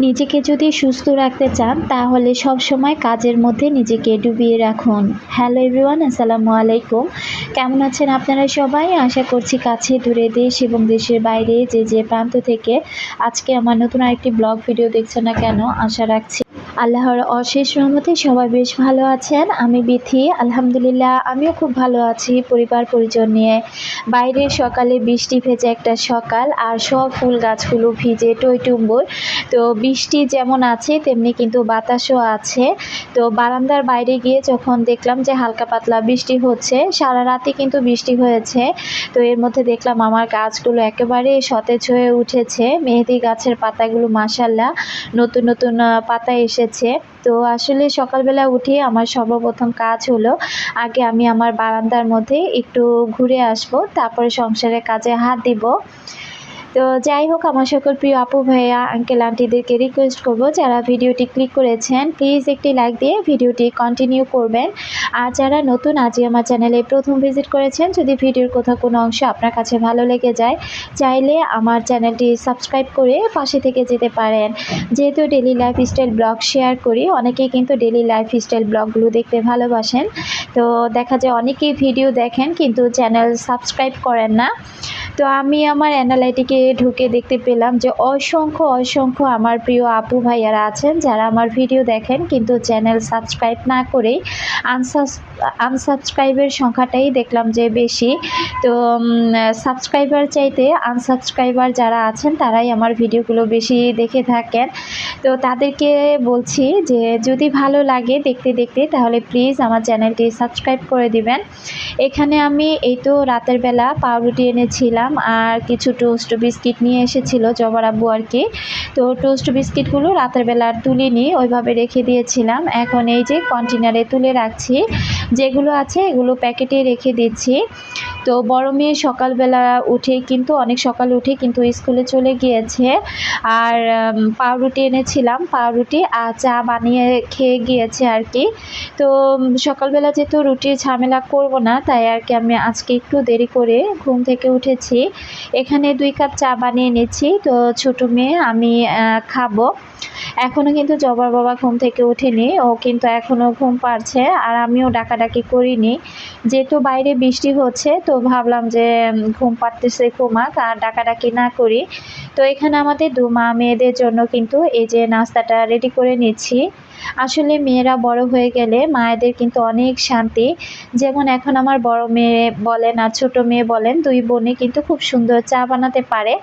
নিজেকে যদি সুস্থ রাখতে চান, তাহলে সব সময় কাজের মধ্যে নিজেকে ডুবিয়ে রাখুন। হ্যালো এভরিওয়ান আসসালামু আলাইকুম। কেমন আছেন আপনারা সবাই? আশা করছি কাছে, দূরে দেশ এবং দেশের বাইরে যে যে প্রান্ত থেকে আজকে আমার নতুন আরেকটি ব্লগ ভিডিও দেখছেন না কেন, আশা রাখছি আল্লাহর অশেষ রহমতে সবাই বেশ ভালো আছেন। আমি বিথি, আলহামদুলিল্লাহ, আমিও খুব ভালো আছি পরিবার পরিজন নিয়ে। বাইরে সকালে বৃষ্টি ভেজে একটা সকাল আর সব ফুল গাছগুলো ভিজে টইটুম্বুর তো বৃষ্টি যেমন আছে, তেমনি কিন্তু বাতাসও আছে। তো বারান্দার বাইরে গিয়ে যখন দেখলাম যে হালকা পাতলা বৃষ্টি হচ্ছে, সারা রাতে কিন্তু বৃষ্টি হয়েছে। তো এর মধ্যে দেখলাম আমার গাছগুলো একেবারে সতেজ হয়ে উঠেছে। মেহেদি গাছের পাতাগুলো মাসাল্লাহ নতুন নতুন পাতা এসেছে। তো আসলে সকালবেলা উঠে আমার সর্বপ্রথম কাজ হলো, আগে আমি আমার বারান্দার মধ্যে একটু ঘুরে আসব, তারপরে সংসারের কাজে হাত দিব। তো যাই হোক, আমার সকল প্রিয় আপু, ভাইয়া আঙ্কেল আন্টিদেরকে রিকোয়েস্ট করব, যারা ভিডিওটি ক্লিক করেছেন প্লিজ একটি লাইক দিয়ে ভিডিওটি কন্টিনিউ করবেন। আর যারা নতুন, আজই আমার চ্যানেলে প্রথম ভিজিট করেছেন, যদি ভিডিওর কোথাও কোনো অংশ আপনার কাছে ভালো লেগে যায়, চাইলে আমার চ্যানেলটি সাবস্ক্রাইব করে পাশে থেকে যেতে পারেন। যেহেতু ডেলি লাইফস্টাইল ব্লগ শেয়ার করি, অনেকেই কিন্তু ডেলি লাইফস্টাইল ব্লগগুলো দেখতে ভালোবাসেন। তো দেখা যায় অনেকেই ভিডিও দেখেন, কিন্তু চ্যানেল সাবস্ক্রাইব করেন না। তো আমি আমার অ্যানালাইটিকে ঢুকে দেখতে পেলাম যে অসংখ্য অসংখ্য আমার প্রিয় আপু ভাইয়ারা আছেন যারা আমার ভিডিও দেখেন, কিন্তু চ্যানেল সাবস্ক্রাইব না করেই আনসাস আনসাবস্ক্রাইবের সংখ্যাটাই দেখলাম যে বেশি। তো সাবস্ক্রাইবার চাইতে আনসাবস্ক্রাইবার যারা আছেন, তারাই আমার ভিডিওগুলো বেশি দেখে থাকেন। তো তাদেরকে বলছি যে যদি ভালো লাগে দেখতে দেখতে, তাহলে প্লিজ আমার চ্যানেলটি সাবস্ক্রাইব করে দিবেন। এখানে আমি এই তো রাতের বেলা পাউরুটি এনেছিলাম। আর কিছু টোস্ট বিস্কিট নিয়ে এসেছিল জবার আব্বু আর কি। তো টোস্ট বিস্কিটগুলো রাতের বেলা আর তুলিনি, ওইভাবে রেখে দিয়েছিলাম। এখন এই যে কন্টেনারে তুলে রাখছি, যেগুলো আছে এগুলো প্যাকেটে রেখে দিচ্ছি। তো বড় মেয়ে সকালবেলা উঠে কিন্তু, অনেক সকাল উঠে কিন্তু স্কুলে চলে গিয়েছে। আর পাউরুটি এনেছিলাম, পাউরুটি আর চা বানিয়ে খেয়ে গিয়েছে আর কি তো সকালবেলা যেহেতু রুটির ঝামেলা করব না, তাই আর কি আমি আজকে একটু দেরি করে ঘুম থেকে উঠেছি। এখানে দুই কাপ চা বানিয়ে নিচ্ছি, তো ছোটো মেয়ে আমি খাব। এখনও কিন্তু জবার বাবা ঘুম থেকে ওঠেনি, ও কিন্তু এখনও ঘুম পাচ্ছে আর আমিও ডাকাডাকি করিনি। যেহেতু বাইরে বৃষ্টি হচ্ছে, তো ভাবলাম যে ঘুম পাড়তেছে ঘুমাক আর ডাকাডাকি না করি। তো এখানে আমাদের দু মা মেয়েদের জন্য কিন্তু এই যে নাস্তাটা রেডি করে নিচ্ছি। আসলে মেয়েরা বড় হয়ে গেলে মায়েদের কিন্তু অনেক শান্তি। যেমন এখন আমার বড় মেয়ে বলেন আর ছোট মেয়ে বলেন, দুই বোনে কিন্তু খুব সুন্দর চা বানাতে পারে।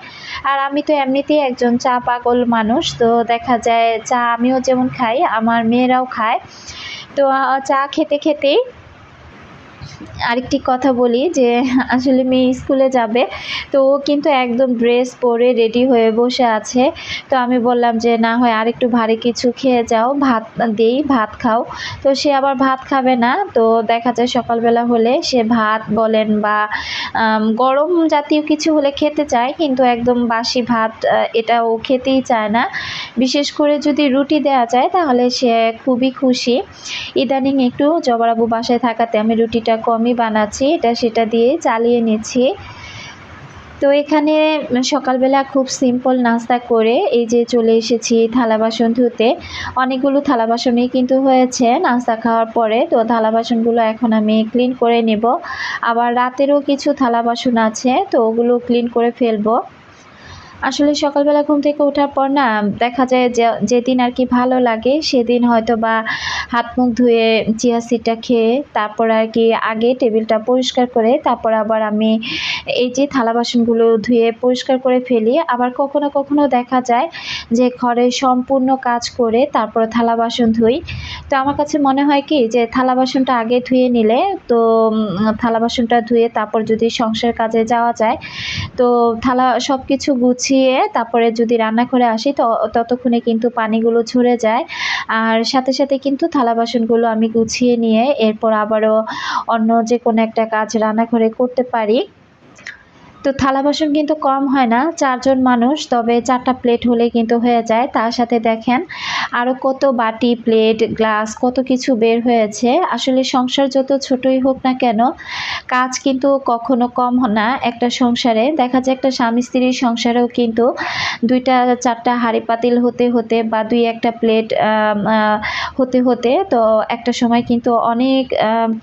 আর আমি তো এমনিতেই একজন চা পাগল মানুষ, তো দেখা যায় চা আমিও যেমন খাই, আমার মেয়েরাও খায়। তো চা খেতে খেতেই আরেকটি কথা বলি যে, আসলে মেয়ে স্কুলে যাবে, তো ও কিন্তু একদম ড্রেস পরে রেডি হয়ে বসে আছে। তো আমি বললাম যে, না হয় আরেকটু ভারী কিছু খেয়ে যাও, ভাত দেই ভাত খাও। তো সে আবার ভাত খাবে না, তো দেখা যায় সকালবেলা হলে সে ভাত বলেন বা গরম জাতীয় কিছু হলে খেতে চায়, কিন্তু একদম বাসি ভাত এটা ও খেতেই চায় না। বিশেষ করে যদি রুটি দেওয়া যায়, তাহলে সে খুবই খুশি। ইদানিং একটু জবরাবু বাসায় থাকাতে আমি রুটিটা কমই বানাচ্ছি, এটা সেটা দিয়ে চালিয়ে নিচ্ছি। তো এখানে সকালবেলা খুব সিম্পল নাস্তা করে এই যে চলে এসেছি থালা বাসন ধুতে। অনেকগুলো থালা বাসনই কিন্তু হয়েছে নাস্তা খাওয়ার পরে, তো থালা বাসনগুলো এখন আমি ক্লিন করে নেব। আবার রাতেরও কিছু থালা বাসন আছে, তো ওগুলো ক্লিন করে ফেলব। আসলে সকালবেলা ঘুম থেকে ওঠার পর না, দেখা যায় যেদিন আর কি ভালো লাগে, সেদিন হয়তো বা হাত মুখ ধুয়ে চিয়া সিডটা খেয়ে, তারপর আর কি আগে টেবিলটা পরিষ্কার করে, তারপর আবার আমি এই যে থালা বাসনগুলো ধুয়ে পরিষ্কার করে ফেলি। আবার কখনো কখনো দেখা যায় যে, ঘরে সম্পূর্ণ কাজ করে তারপর থালা বাসন ধুই। তো আমার কাছে মনে হয় কি যে, থালা বাসনটা আগে ধুয়ে নিলে, তো থালা বাসনটা ধুয়ে তারপর যদি সংসার কাজে যাওয়া যায়, তো থালা সব কিছু গুছিয়ে তারপরে যদি রান্না করে আসি, তো ততক্ষণে কিন্তু পানিগুলো ঝরে যায়। আর সাথে সাথে কিন্তু থালা বাসনগুলো আমি গুছিয়ে নিয়ে এরপর আবারও অন্য যে কোনো একটা কাজ রান্নাঘরে করতে পারি। তো থালা বাসন কিন্তু কম হয় না, চারজন মানুষ, তবে চারটা প্লেট হলে কিন্তু হয়ে যায়। তার সাথে দেখেন আরও কত বাটি প্লেট গ্লাস কত কিছু বের হয়েছে। আসলে সংসার যত ছোটই হোক না কেন, কাজ কিন্তু কখনো কম না একটা সংসারে। দেখা যায় একটা স্বামী স্ত্রীর সংসারেও কিন্তু দুইটা, চারটা হাঁড়ি পাতিল হতে হতে বা দুই একটা প্লেট হতে হতে তো একটা সময় কিন্তু অনেক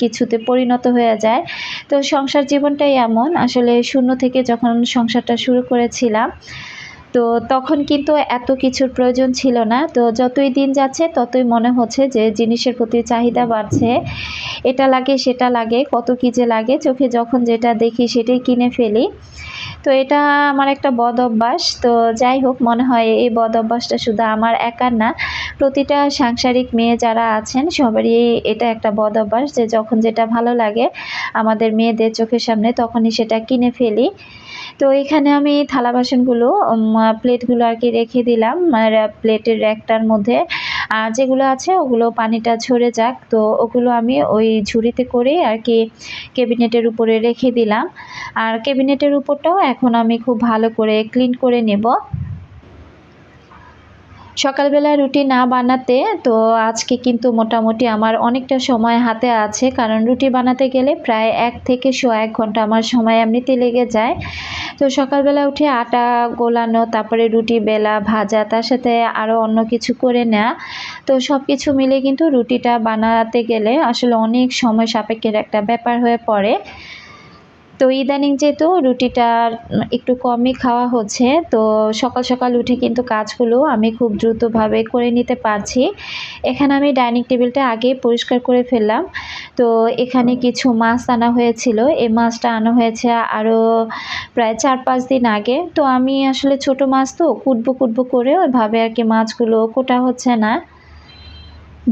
কিছুতে পরিণত হয়ে যায়। তো সংসার জীবনটাই এমন, আসলে শূন্য থেকে যখন সংসারটা শুরু করেছিলাম, তো তখন কিন্তু এত কিছুর প্রয়োজন ছিল না। তো যতই দিন যাচ্ছে, ততই মনে হচ্ছে যে জিনিসের প্রতি চাহিদা বাড়ছে। এটা লাগে, সেটা লাগে, কত কী যে লাগে, চোখে যখন যেটা দেখি সেটাই কিনে ফেলি। তো এটা আমার একটা বদ অভ্যাস। তো যাই হোক, মনে হয় এই বদ অভ্যাসটা শুধু আমার একার না, প্রতিটা সাংসারিক মেয়ে যারা আছেন, সবারই এটা একটা বদ অভ্যাস যে যখন যেটা ভালো লাগে আমাদের মেয়েদের চোখের সামনে তখনই সেটা কিনে ফেলি। তো এখানে আমি থালা বাসনগুলো প্লেটগুলো আর কি রেখে দিলাম। আর প্লেটের র্যাকটার মধ্যে যেগুলো আছে, ওগুলো পানিটা ঝরে যাক। তো ওগুলো আমি ওই ঝুড়িতে করে আর কি ক্যাবিনেটের উপরে রেখে দিলাম। আর ক্যাবিনেটের উপরটাও এখন আমি খুব ভালো করে ক্লিন করে নেব। সকালবেলা রুটি না বানাতে, তো আজকে কিন্তু মোটামুটি আমার অনেকটা সময় হাতে আছে। কারণ রুটি বানাতে গেলে প্রায় এক থেকে শো এক ঘণ্টা আমার সময় এমনিতে লেগে যায়। তো সকালবেলা উঠে আটা গোলানো, তারপরে রুটি, বেলা ভাজা, তার সাথে আরও অন্য কিছু করে নেওয়া তো সব কিছু মিলে কিন্তু রুটিটা বানাতে গেলে আসলে অনেক সময় সাপেক্ষের একটা ব্যাপার হয়ে পড়ে। তো ইদানিং যেহেতু রুটিটা একটু কমই খাওয়া হচ্ছে, তো সকাল সকাল উঠে কিন্তু কাজগুলো আমি খুব দ্রুতভাবে করে নিতে পারছি। এখানে আমি ডাইনিং টেবিলটা আগে পরিষ্কার করে ফেললাম। তো এখানে কিছু মাছ আনা হয়েছিল এই মাছটা আনা হয়েছে আরও প্রায় চার পাঁচ দিন আগে। তো আমি আসলে ছোট মাছ তো কুটবো কুটবো করে ওইভাবে আর কি মাছগুলো কোটা হচ্ছে না।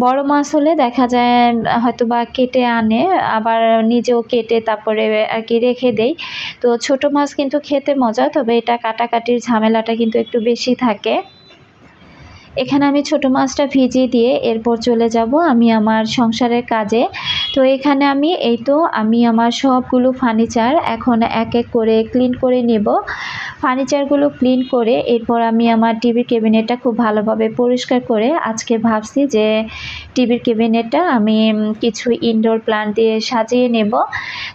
বড় মাছ হলে দেখা যায় হয়তো বা কেটে আনে, আবার নিজেও কেটে তারপরে আর কি রেখে দেই। তো ছোট মাছ কিন্তু খেতে মজা, তবে এটা কাটাকাটির ঝামেলাটা কিন্তু একটু বেশি থাকে। এখানে আমি ছোট মাছটা ভিজিয়ে দিয়ে এরপর চলে যাব আমি আমার সংসারের কাজে। তো এখানে আমি, এই তো আমি আমার সবগুলো ফার্নিচার এখন এক এক করে ক্লিন করে নেব। ফার্নিচারগুলো ক্লিন করে এরপর আমি আমার টিভির ক্যাবিনেটটা খুব ভালোভাবে পরিষ্কার করে আজকে ভাবছি যে টিভির ক্যাবিনেটটা আমি কিছু ইনডোর প্লান্ট দিয়ে সাজিয়ে নেব।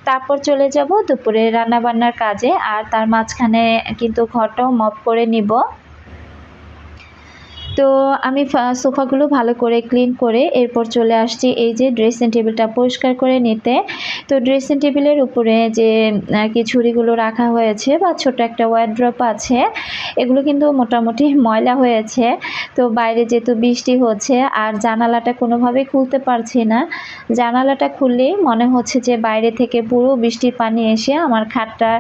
তারপর চলে যাব দুপুরে রান্নাবান্নার কাজে আর তার মাঝখানে কিন্তু ঘরটাও মপ করে নিব। তো আমি সোফাগুলো ভালো করে ক্লিন করে এরপর চলে আসছি এই যে ড্রেসিং টেবিলটা পরিষ্কার করে নিতে। তো ড্রেসিং টেবিলের উপরে যে আর কি ছুরিগুলো রাখা হয়েছে বা ছোট একটা ওয়ার্ড্রপ আছে, এগুলো কিন্তু মোটামুটি ময়লা হয়েছে। তো বাইরে যেহেতু বৃষ্টি হচ্ছে আর জানালাটা কোনোভাবেই খুলতে পারছি না, জানালাটা খুললেই মনে হচ্ছে যে বাইরে থেকে পুরো বৃষ্টির পানি এসে আমার খাটটা,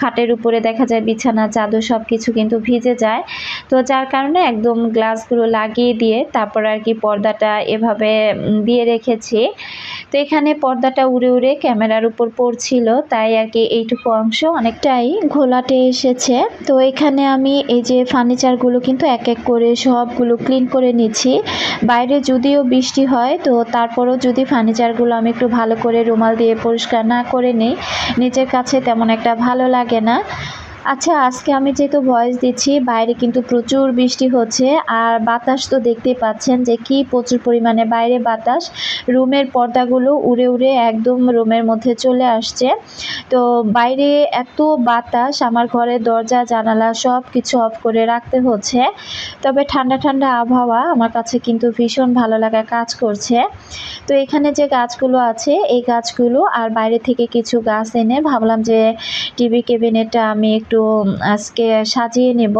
খাটের উপরে দেখা যায় বিছানা, চাদর সব কিছু কিন্তু ভিজে যায়। তো যার কারণে একদম গ্লাসগুলো লাগিয়ে দিয়ে তারপর আর কি পর্দাটা এভাবে দিয়ে রেখেছি। তো এখানে পর্দাটা উড়ে উড়ে ক্যামেরার উপর পড়ছিল, তাই আর কি এইটুকু অংশ অনেকটাই ঘোলাটে এসেছে। তো এখানে আমি এই যে ফার্নিচারগুলো কিন্তু এক এক করে সবগুলো ক্লিন করে নিচ্ছি। বাইরে যদিও বৃষ্টি হয়, তো তারপরও যদি ফার্নিচারগুলো আমি একটু ভালো করে রুমাল দিয়ে পরিষ্কার না করে নিই, নিজের কাছে তেমন একটা ভালো লাগে না। আচ্ছা আজকে আমি যেহেতু ভয়েস দিচ্ছি, বাইরে কিন্তু প্রচুর বৃষ্টি হচ্ছে আর বাতাস তো দেখতেই পাচ্ছেন যে কি প্রচুর পরিমাণে। বাইরে বাতাস, রুমের পর্দাগুলো উড়ে উড়ে একদম রুমের মধ্যে চলে আসছে। তো বাইরে এত বাতাস, আমার ঘরের দরজা, জানালা সব কিছু অফ করে রাখতে হচ্ছে। তবে ঠান্ডা ঠান্ডা আবহাওয়া আমার কাছে কিন্তু ভীষণ ভালো লাগা কাজ করছে। তো এখানে যে গাছগুলো আছে, এই গাছগুলো আর বাইরে থেকে কিছু গাছ এনে ভাবলাম যে টিভি ক্যাবিনেটটা আমি একটু একটু আজকে সাজিয়ে নেব।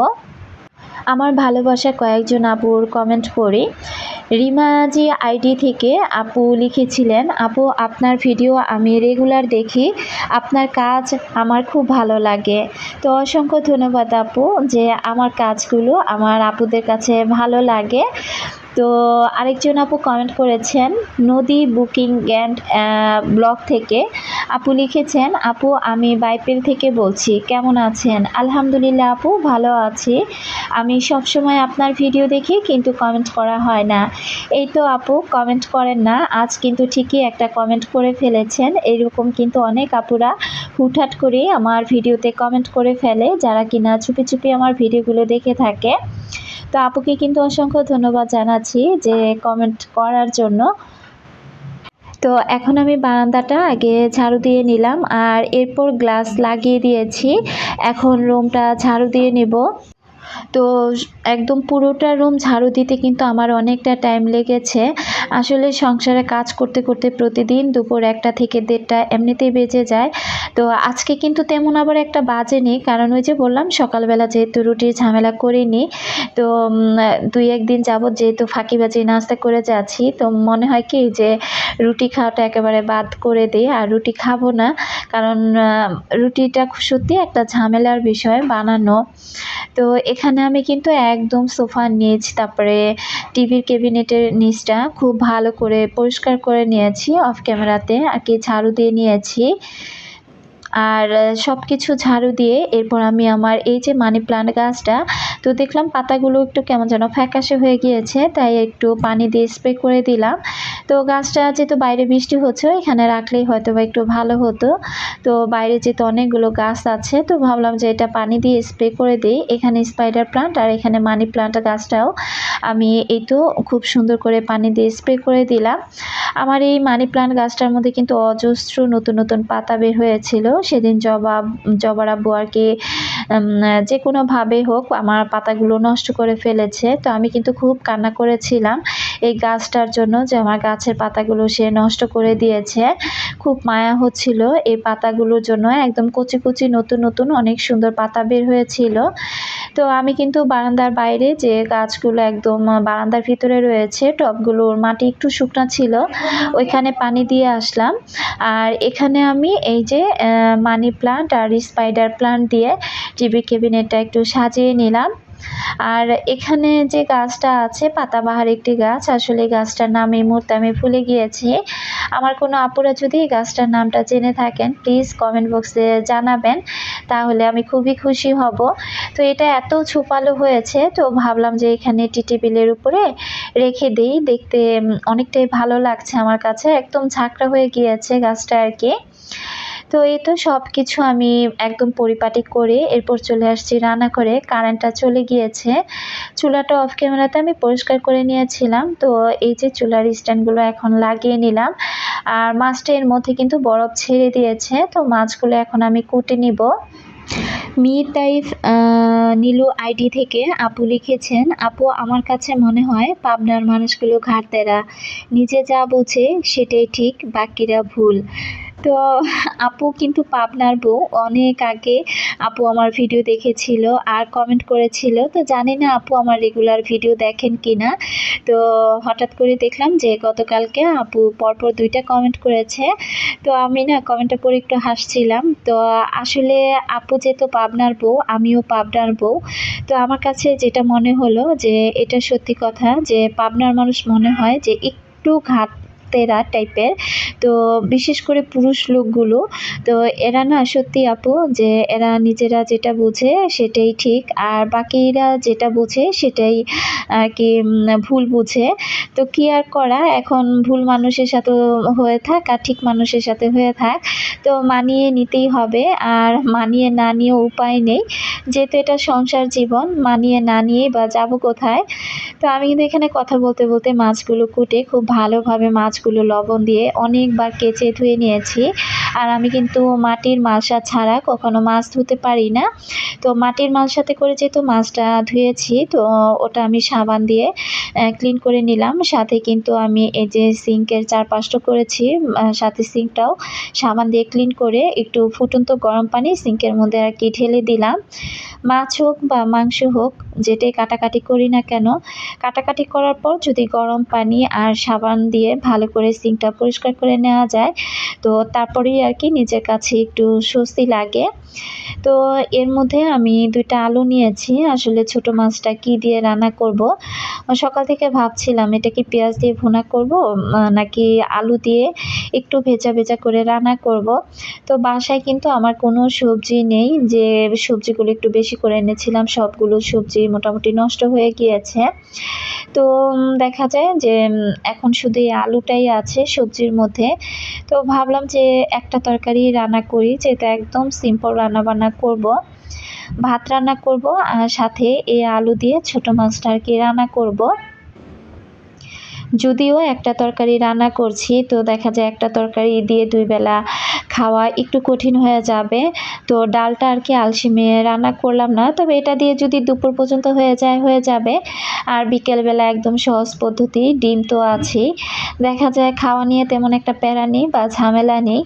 আমার ভালোবাসা কয়েকজন আপুর কমেন্ট পড়ি। রিমাজি আইডি থেকে আপু লিখেছিলেন, আপু, আপনার ভিডিও আমি রেগুলার দেখি। আপনার কাজ আমার খুব ভালো লাগে। তো অসংখ্য ধন্যবাদ আপু যে আমার কাজগুলো আমার আপুদের কাছে ভালো লাগে। তো আরেকজন আপু কমেন্ট করেছেন, নদী বুকিং গ্যান্ড ব্লগ থেকে। আপু লিখেছেন, আপু, আমি বাইপেল থেকে বলছি, কেমন আছেন? আলহামদুলিল্লাহ আপু, ভালো আছি। আমি সবসময় আপনার ভিডিও দেখি, কিন্তু কমেন্ট করা হয় না। এই তো আপু কমেন্ট করেন না। আজ কিন্তু ঠিকই একটা কমেন্ট করে ফেলেছেন। এরকম কিন্তু অনেক আপুরা হুটহাট করে আমার ভিডিওতে কমেন্ট করে ফেলে, যারা কিনা চুপি চুপি আমার ভিডিওগুলো দেখে থাকে। তো আপুকে কিন্তু অসংখ্য ধন্যবাদ জানাচ্ছি যে কমেন্ট করার জন্য। তো এখন আমি বারান্দাটা আগে ঝাড়ু দিয়ে নিলাম আর এরপর গ্লাস লাগিয়ে দিয়েছি। এখন রুমটা ঝাড়ু দিয়ে নেব। তো একদম পুরোটা রুম ঝাড়ু দিতে কিন্তু আমার অনেকটা টাইম লেগেছে। আসলে সংসারে কাজ করতে করতে প্রতিদিন দুপুর একটা থেকে দেড়টা এমনিতেই বেজে যায়। তো আজকে কিন্তু তেমন আবার একটা বাজেনি কারণ ওই যে বললাম, সকালবেলা যেহেতু রুটির ঝামেলা করিনি, তো দুই একদিন যাবৎ যেহেতু ফাঁকিবাজি, নাস্তা করে যাচ্ছি, তো মনে হয় কি যে রুটি খাওয়াটা একেবারে বাদ করে দিই, আর রুটি খাব না, কারণ রুটিটা সত্যি একটা ঝামেলার বিষয় বানানো। তো এখানে আমি কিন্তু একদম সোফার নিচ, তারপরে টিভির ক্যাবিনেটের নিচটা খুব ভালো করে পরিষ্কার করে নিয়েছি, অফ ক্যামেরাতে, আর কি ঝাড়ু দিয়ে নিয়েছি। আর সব কিছু ঝাড়ু দিয়ে এরপর আমি আমার এই যে মানি প্লান্ট গাছটা, তো দেখলাম পাতাগুলো একটু কেমন যেন ফ্যাকাশে হয়ে গিয়েছে, তাই একটু পানি দিয়ে স্প্রে করে দিলাম। তো গাছটা যেহেতু বাইরে বৃষ্টি হচ্ছে এখানে রাখলেই হয়তো বা একটু ভালো হতো। তো বাইরে যেহেতু অনেকগুলো গাছ আছে, তো ভাবলাম যে এটা পানি দিয়ে স্প্রে করে দিই। এখানে স্পাইডার প্লান্ট আর এখানে মানি প্লান্ট গাছটাও আমি এই তো খুব সুন্দর করে পানি দিয়ে স্প্রে করে দিলাম। আমার এই মানি প্লান্ট গাছটার মধ্যে কিন্তু অজস্র নতুন নতুন পাতা বের হয়েছিল সেদিন জবা, জবার আব্বু আর কি যে কোনোভাবে হোক আমার পাতাগুলো নষ্ট করে ফেলেছে। তো আমি কিন্তু খুব কান্না করেছিলাম এই গাছটার জন্য যে আমার গাছের পাতাগুলো সে নষ্ট করে দিয়েছে। খুব মায়া হচ্ছিল এই পাতাগুলোর জন্য। একদম কচি কচি, নতুন নতুন অনেক সুন্দর পাতা বের হয়েছিল। তো আমি কিন্তু বারান্দার বাইরে যে গাছগুলো একদম বারান্দার ভিতরে রয়েছে টবগুলোর মাটি একটু শুকনো ছিল, ওইখানে পানি দিয়ে আসলাম। আর এখানে আমি এই যে মানি প্লান্ট আর স্পাইডার প্লান্ট দিয়ে টিভি কেবিনেটটা একটু সাজিয়ে নিলাম। আর এখানে যে গাছটা আছে, পাতাবাহার একটি গাছ, আসলে গাছটার নাম এই মুহূর্তে আমি ভুলে গিয়েছি। আমার কোনো আপুরা যদি এই গাছটার নামটা জেনে থাকেন প্লিজ কমেন্ট বক্সে জানাবেন, তাহলে আমি খুবই খুশি হব। তো এটা এত ছুপালো হয়েছে, তো ভাবলাম যে এখানে টি টেবিলের উপরে রেখে দিই, দেখতে অনেকটাই ভালো লাগছে আমার কাছে, একদম ঝাঁকড়া হয়ে গিয়েছে গাছটা আর কি। তো এই তো সব কিছু আমি একদম পরিপাটি করে এরপর চলে আসছি রান্না করে। কারেন্টটা চলে গিয়েছে। চুলাটা অফ ক্যামেরাতে আমি পরিষ্কার করে নিয়েছিলাম। তো এই যে চুলার স্ট্যান্ডগুলো এখন লাগিয়ে নিলাম। আর মাছটা এর মধ্যে কিন্তু বরফ ছেড়ে দিয়েছে। তো মাছগুলো এখন আমি কুটে নিব। মি তাইফ নীলু আইডি থেকে আপু লিখেছেন, আপু, আমার কাছে মনে হয় পাবনার মানুষগুলো ঘাটতেরা নিজে যা বোঝে সেটাই ঠিক, বাকিরা ভুল। তো আপু কিন্তু পাবনার বউ। অনেক আগে আপু আমার ভিডিও দেখেছিল আর কমেন্ট করেছিল। তো জানি না আপু আমার রেগুলার ভিডিও দেখেন কি না তো হঠাৎ করে দেখলাম যে গতকালকে আপু পরপর দুইটা কমেন্ট করেছে। তো আমি না কমেন্টটা পরে একটু হাসছিলাম। তো আসলে আপু যেহেতু পাবনার বউ, আমিও পাবনার বউ। তো আমার কাছে যেটা মনে হলো যে এটা সত্যি কথা যে পাবনার মানুষ মনে হয় যে একটু ঘাট তেরা টাইপের তো বিশেষ করে পুরুষ লোকগুলো, তো এরা না সত্যি আপু যে এরা নিজেরা যেটা বোঝে সেটাই ঠিক, আর বাকিরা যেটা বোঝে সেটাই আর কি ভুল বুঝে। তো কি আর করা, এখন ভুল মানুষের সাথে হয়ে থাক আর ঠিক মানুষের সাথে হয়ে থাক, তো মানিয়ে নিতেই হবে। আর মানিয়ে না নিয়ে উপায় নেই, যেহেতু এটা সংসার জীবন, মানিয়ে না নিয়ে বা যাব কোথায়? তো আমি কিন্তু এখানে কথা বলতে বলতে মাছগুলো কুটে, খুব ভালোভাবে মাছগুলো লবণ দিয়ে অনেকবার কেচে ধুয়ে নিয়েছি। আর আমি কিন্তু মাটির মালসা ছাড়া কখনো মাছ ধুতে পারি না। তো মাটির মালসাতে করে যেহেতু মাছটা ধুয়েছি, তো ওটা আমি সাবান দিয়ে ক্লিন করে নিলাম। সাথে কিন্তু আমি এই যে সিঙ্কের চারপাশটা করেছি সাথে সিঙ্কটাও সাবান দিয়ে ক্লিন করে একটু ফুটন্ত গরম পানি সিঙ্কের মধ্যে আর কি ঢেলে দিলাম। মাছ হোক বা মাংস হোক, যেটাই কাটাকাটি করি না কেন, কাটাকাটি করার পর যদি গরম পানি আর সাবান দিয়ে ভালো করে সিঙ্কটা পরিষ্কার করে নেওয়া যায়। তো তারপরেই আর কি নিজের কাছে একটু স্বস্তি লাগে। তো এর মধ্যে আমি দুইটা আলু নিয়েছি। আসলে ছোট মাছটা কি দিয়ে রান্না করব? সকাল থেকে ভাবছিলাম, এটা কি পেঁয়াজ দিয়ে ভুনা করব নাকি আলু দিয়ে একটু ভেজা ভেজা করে রান্না করব? তো বাসায় কিন্তু আমার কোনো সবজি নেই, যে সবজিগুলো একটু বেশি করে এনেছিলাম, সবগুলো সবজি মোটামুটি নষ্ট হয়ে গিয়েছে। তো দেখা যায় যে এখন শুধু এই আলুটাই আছে সবজির মধ্যে। তো ভাবলাম যে একটা তরকারি রান্না করি, যেটা একদম সিম্পল রান্না বান্না করব, ভাত রান্না করব, আর সাথে এই আলু দিয়ে ছোট মাছটা আর কি রান্না করব। যদিও একটা তরকারি রান্না করছি, তো দেখা যায় একটা তরকারি দিয়ে দুই বেলা খাওয়া একটু কঠিন হয়ে যাবে। তো ডালটা আর কি আলসিমে রান্না করলাম না, তবে এটা দিয়ে যদি দুপুর পর্যন্ত হয়ে যায়, হয়ে যাবে। আর বিকেলবেলা একদম সহজ পদ্ধতি, ডিম তো আছেই। দেখা যায় খাওয়া নিয়ে তেমন একটা প্যারা নেই বা ঝামেলা নেই।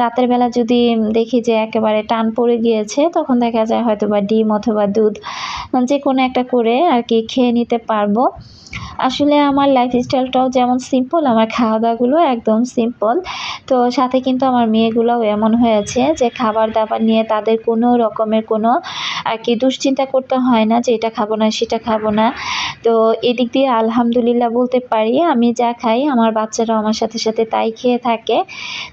রাতের বেলা যদি দেখি যে একেবারে টান পড়ে গিয়েছে, তখন দেখা যায় হয়তো বা ডিম অথবা দুধ যে কোনো একটা করে আর কি খেয়ে নিতে পারব। আসলে আমার লাইফস্টাইলটাও যেমন সিম্পল আমার খাওয়া দাওয়াগুলো একদম সিম্পল তো সাথে কিন্তু আমার মেয়েগুলোও এমন হয়েছে যে খাবার দাবার নিয়ে তাদের কোনো রকমের কোনো আর কি দুশ্চিন্তা করতে হয় না যে এটা খাব না, সেটা খাব না। তো এদিক দিয়ে আলহামদুলিল্লাহ বলতে পারি, আমি যা খাই আমার বাচ্চারাও আমার সাথে সাথে তাই খেয়ে থাকে।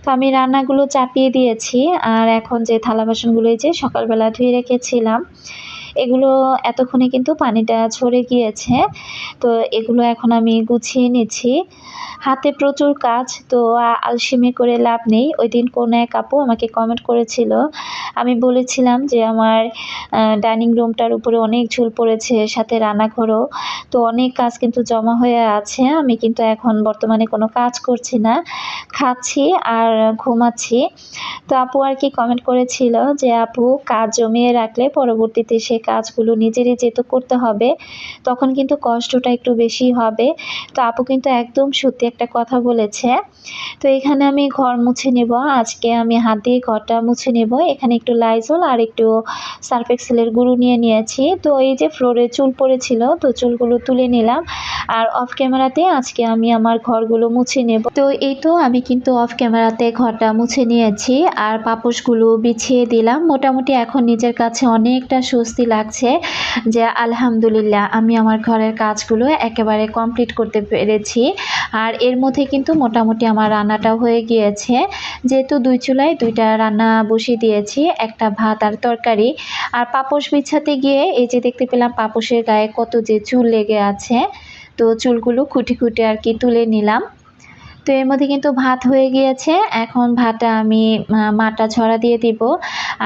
তো আমি রান্নাগুলো চাপিয়ে দিয়েছি, আর এখন যে থালা বাসনগুলো যে সকালবেলা ধুয়ে রেখেছিলাম এগুলো এতক্ষণে কিন্তু পানিটা ছড়ে গিয়েছে। তো এগুলো এখন আমি গুছিয়ে নিচ্ছি। হাতে প্রচুর কাজ, তো আলসেমি করে লাভ নেই। ওই দিন কোন এক আপু আমাকে কমেন্ট করেছিল। আমি বলেছিলাম যে আমার ডাইনিং রুমটার উপরে অনেক ঝুল পড়েছে, সাথে রান্নাঘরও। তো অনেক কাজ কিন্তু জমা হয়ে আছে। আমি কিন্তু এখন বর্তমানে কোনো কাজ করছি না। খাচ্ছি আর ঘুমাচ্ছি। তো আপু আর কি কমেন্ট করেছিল যে, আপু, কাজ জমিয়ে রাখলে পরবর্তীতে সে কাজগুলো নিজেরই যেহেতু করতে হবে, তখন কিন্তু কষ্টটা একটু বেশি হবে। তো আপু কিন্তু একদম সত্যি একটা কথা বলেছে। তো এখানে আমি ঘর মুছে নেব, আজকে আমি হাত দিয়ে ঘরটা মুছে নেব। এখানে একটু লাইজল আর একটু সার্ফ এক্সেলের গুঁড়ো নিয়ে নিয়েছি। তো এই যে ফ্লোরে চুল পড়েছিল, তো চুলগুলো তুলে নিলাম। আর অফ ক্যামেরাতে আজকে আমি আমার ঘরগুলো মুছে নেব। তো এই তো আমি কিন্তু অফ ক্যামেরাতে ঘরটা মুছে নিয়েছি। আর পাপোশগুলো বিছিয়ে দিলাম। মোটামুটি এখন নিজের কাছে অনেকটা স্বস্তি লাগছে যে আলহামদুলিল্লাহ আমি আমার ঘরের কাজগুলো একেবারে কমপ্লিট করতে পেরেছি। আর এর মধ্যে কিন্তু মোটামুটি আমার রান্নাটাও হয়ে গিয়েছে। যেহেতু দুই চুলায় দুইটা রান্না বসিয়ে দিয়েছি, একটা ভাত আর তরকারি। আর পাপোশ বিছাতে গিয়ে এই যে দেখতে পেলাম পাপোশের গায়ে কত যে চুল লেগে আছে, তো চুলগুলো খুঁটি খুঁটি আর কি তুলে নিলাম। তো এর মধ্যে কিন্তু ভাত হয়ে গিয়েছে। এখন ভাতটা আমি মাটা ছড়া দিয়ে দিব।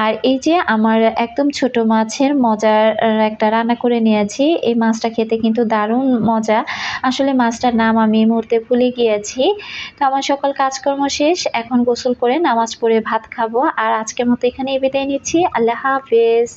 আর এই যে আমার একদম ছোট মাছের মজার একটা রান্না করে নিয়েছি। এই মাছটা খেতে কিন্তু দারুণ মজা। আসলে মাছটার নাম আমি এই মুহূর্তে ভুলে গিয়েছি। তো আমার সকল কাজকর্ম শেষ। এখন গোসল করে নামাজ পড়ে ভাত খাব। আর আজকের মতো এখানেই বিদায় নিচ্ছি। আল্লাহ হাফেজ।